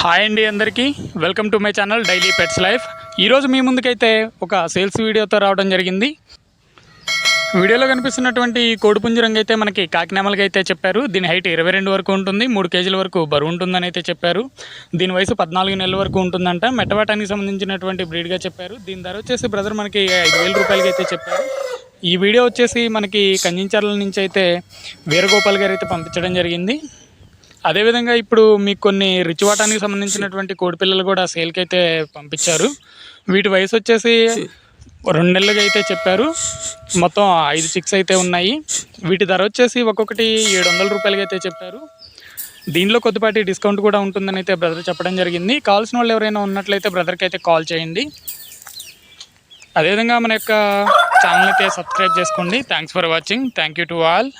Hi అండి అందరికీ. Welcome to my channel daily pets life. ఈరోజు మీ ముందుకైతే ఒక సేల్స్ వీడియోతో రావడం జరిగింది. వీడియోలో కనిపిస్తున్నటువంటి ఈ కోడిపుంజరంగా అయితే మనకి కాకినామలకి అయితే చెప్పారు. దీని హైట్ ఇరవై రెండు వరకు ఉంటుంది మూడు కేజీల వరకు బరువు ఉంటుందని అయితే చెప్పారు. దీని వయసు పద్నాలుగు నెలల వరకు ఉంటుందంట. మెట్టవాటానికి సంబంధించినటువంటి బ్రీడ్గా చెప్పారు. దీని ధర వచ్చేసి బ్రదర్ మనకి ఐదు వేల రూపాయలకి అయితే చెప్పారు. ఈ వీడియో వచ్చేసి మనకి కంజించర్ల నుంచి అయితే వీరగోపాల్ గారు అయితే పంపించడం జరిగింది. అదేవిధంగా ఇప్పుడు మీకు కొన్ని రిచివాటానికి సంబంధించినటువంటి కోడిపిల్లలు కూడా సేల్కి అయితే పంపించారు. వీటి వయసు వచ్చేసి రెండు నెలలుగా అయితే చెప్పారు. మొత్తం ఐదు చిక్స్ అయితే ఉన్నాయి. వీటి ధర వచ్చేసి ఒక్కొక్కటి ఏడు వందల రూపాయలకి అయితే చెప్పారు. దీనిలో కొద్దిపాటి డిస్కౌంట్ కూడా ఉంటుందని అయితే బ్రదర్ చెప్పడం జరిగింది. కావాల్సిన వాళ్ళు ఎవరైనా ఉన్నట్లయితే బ్రదర్కి అయితే కాల్ చేయండి. అదేవిధంగా మన యొక్క ఛానల్ అయితే సబ్స్క్రైబ్ చేసుకోండి. Thanks for watching thank you to all